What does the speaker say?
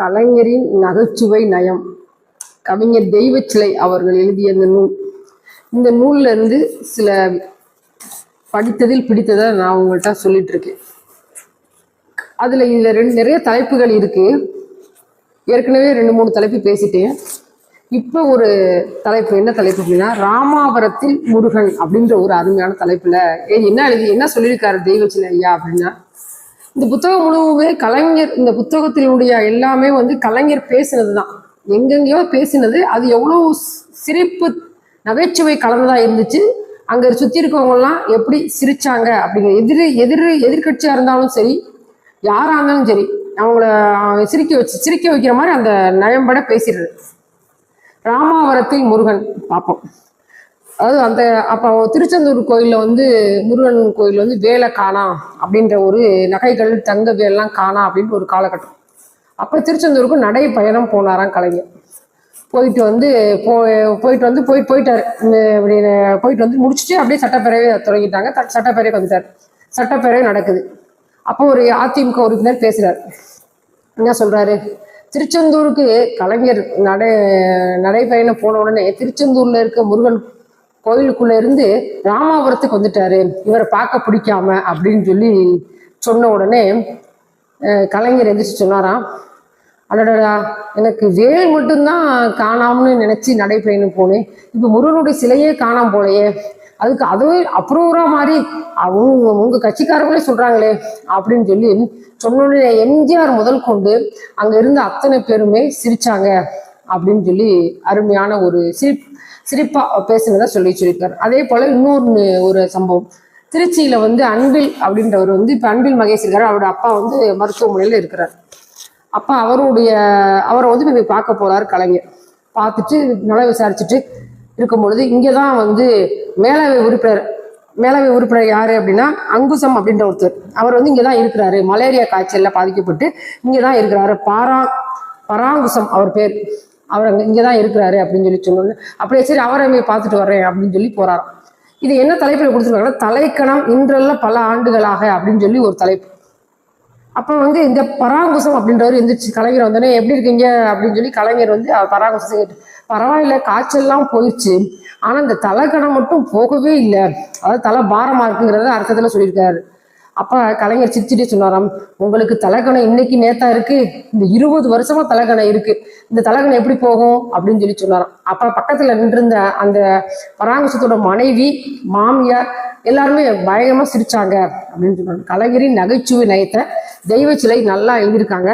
கலைஞரின் நகைச்சுவை நயம். கவிஞர் தெய்வச்சிலை அவர்கள் எழுதிய அந்த நூல். இந்த நூல்ல இருந்து சில படித்ததில் பிடித்ததை நான் உங்கள்கிட்ட சொல்லிட்டு இருக்கேன் அதுல இதுல ரெண்டு நிறைய தலைப்புகள் இருக்கு. ஏற்கனவே ரெண்டு மூணு தலைப்பு பேசிட்டேன். இப்போ ஒரு தலைப்பு என்ன தலைப்பு அப்படின்னா ராமாவரத்தில் முருகன் அப்படின்ற ஒரு அருமையான தலைப்புல என்ன எழுதி என்ன சொல்லியிருக்காரு தெய்வச்சிலை ஐயா அப்படின்னா இந்த புத்தகம் முழுவதுமே கலைஞர் இந்த புத்தகத்தினுடைய எல்லாமே வந்து கலைஞர் பேசினது தான் எங்கெங்கேயோ பேசினது. அது எவ்வளோ சிரிப்பு நகைச்சுவை கலந்ததா இருந்துச்சு. அங்க சுத்தி இருக்கவங்கலாம் எப்படி சிரிச்சாங்க அப்படிங்கிற எதிர் எதிர் எதிர்கட்சியா இருந்தாலும் சரி யாரா இருந்தாலும் சரி அவங்கள சிரிக்க வச்சு சிரிக்க வைக்கிற மாதிரி அந்த நயம்பட பேசிடுறது. ராமாவரத்தில் முருகன் பார்ப்போம் அதாவது அந்த அப்போ திருச்செந்தூர் கோயிலில் வந்து முருகன் கோயில் வந்து வேலை காணாம் அப்படின்ற ஒரு நகைகள் தங்க வேலைலாம் காணாம் அப்படின்ற ஒரு காலகட்டம். அப்போ திருச்செந்தூருக்கு நடை பயணம் போனாராம் கலைஞர். போயிட்டு வந்து போ போயிட்டு வந்து போயிட்டு போயிட்டார். இந்த போயிட்டு வந்து முடிச்சுட்டு அப்படியே சட்டப்பேரவை தொடங்கிட்டாங்க. சட்டப்பேரவை சட்டப்பேரவைக்கு வந்துட்டார். சட்டப்பேரவை நடக்குது. அப்போ ஒரு அதிமுக உறுப்பினர் பேசுகிறார் என்ன சொல்கிறாரு திருச்செந்தூருக்கு கலைஞர் நடை நடைபயணம் போன உடனே திருச்செந்தூரில் இருக்க முருகன் கோயிலுக்குள்ள இருந்து ராமாபுரத்துக்கு வந்துட்டாரு. இவரை பார்க்க பிடிக்காம அப்படின்னு சொல்லி சொன்ன உடனே கலைஞர் எந்திரிச்சு சொன்னாராம். அடடா எனக்கு வேல் மட்டும்தான் காணாமன்னு நினைச்சு நடைபயணம் போனேன். இப்போ முருகனுடைய சிலையே காணாம போலையே. அதுக்கு அதுவே அப்ரூவரா மாதிரி அவங்க உங்க கட்சிக்காரங்களே சொல்றாங்களே அப்படின்னு சொல்லி சொன்ன எம்ஜிஆர் முதல் கொண்டு அங்க இருந்த அத்தனை பேருமே சிரிச்சாங்க. அப்படின்னு சொல்லி அருமையான ஒரு சிரிப் சிரிப்பா பேசினதா சொல்லி சொல்லியிருக்கார். அதே போல இன்னொன்று ஒரு சம்பவம். திருச்சியில வந்து அன்பில் அப்படின்றவர் வந்து இப்ப அன்பில் மகேஷ் இருக்காரு. அவரோட அப்பா வந்து மருத்துவமனையில இருக்கிறார். அப்ப அவருடைய அவரை வந்து போய் பார்க்க போறாரு கலைஞர். பார்த்துட்டு நல்லா விசாரிச்சுட்டு இருக்கும்பொழுது இங்கே தான் வந்து மேலவை உறுப்பினர் மேலவை உறுப்பினர் யாரு அப்படின்னா அங்குசம் அப்படின்ற ஒருத்தர். அவர் வந்து இங்கே தான் இருக்கிறாரு. மலேரியா காய்ச்சல்ல பாதிக்கப்பட்டு இங்கே தான் இருக்கிறாரு. பாரா பராங்குசம் அவர் பேர். அவர் அங்கே இங்கே தான் இருக்கிறாரு அப்படின்னு சொல்லி சொன்னோன்னு அப்படியே சரி அவரை போய் பார்த்துட்டு வர்றேன் அப்படின்னு சொல்லி போகிறாராம் இது என்ன தலைப்பில் கொடுத்துருக்காங்கன்னா தலைக்கணம் இன்றல்ல பல ஆண்டுகளாக அப்படின்னு சொல்லி ஒரு தலைப்பு. அப்போ வந்து இந்த பராங்குசம் அப்படின்றவர் எந்திரிச்சு கலைஞர் வந்தோடனே எப்படி இருக்கீங்க? அப்படின்னு சொல்லி கலைஞர் வந்து பராங்குசம் கேட்டு பரவாயில்ல காய்ச்சல்லாம் போயிடுச்சு ஆனால் இந்த தலைக்கணம் மட்டும் போகவே இல்லை. அதாவது தலை பாரமாக இருக்குங்கிறத அர்த்தத்தில் சொல்லியிருக்காரு. அப்ப கலைஞர் சிரிச்சுட்டே சொன்னாராம் உங்களுக்கு தலைக்கணம் இன்னைக்கு நேத்தா இருக்கு. இந்த இருபது வருஷமா தலைக்கணம் இருக்கு. இந்த தலைக்கணம் எப்படி போகும்? அப்படின்னு சொல்லி சொன்னாராம். அப்ப பக்கத்துல நின்றிருந்த அந்த பராங்குசத்தோட மனைவி மாமியார் எல்லாருமே பயங்கரமா சிரிச்சாங்க அப்படின்னு சொன்னாங்க. கலைஞரின் நகைச்சுவை நயத்தை தெய்வ சிலை நல்லா எழுதியிருக்காங்க.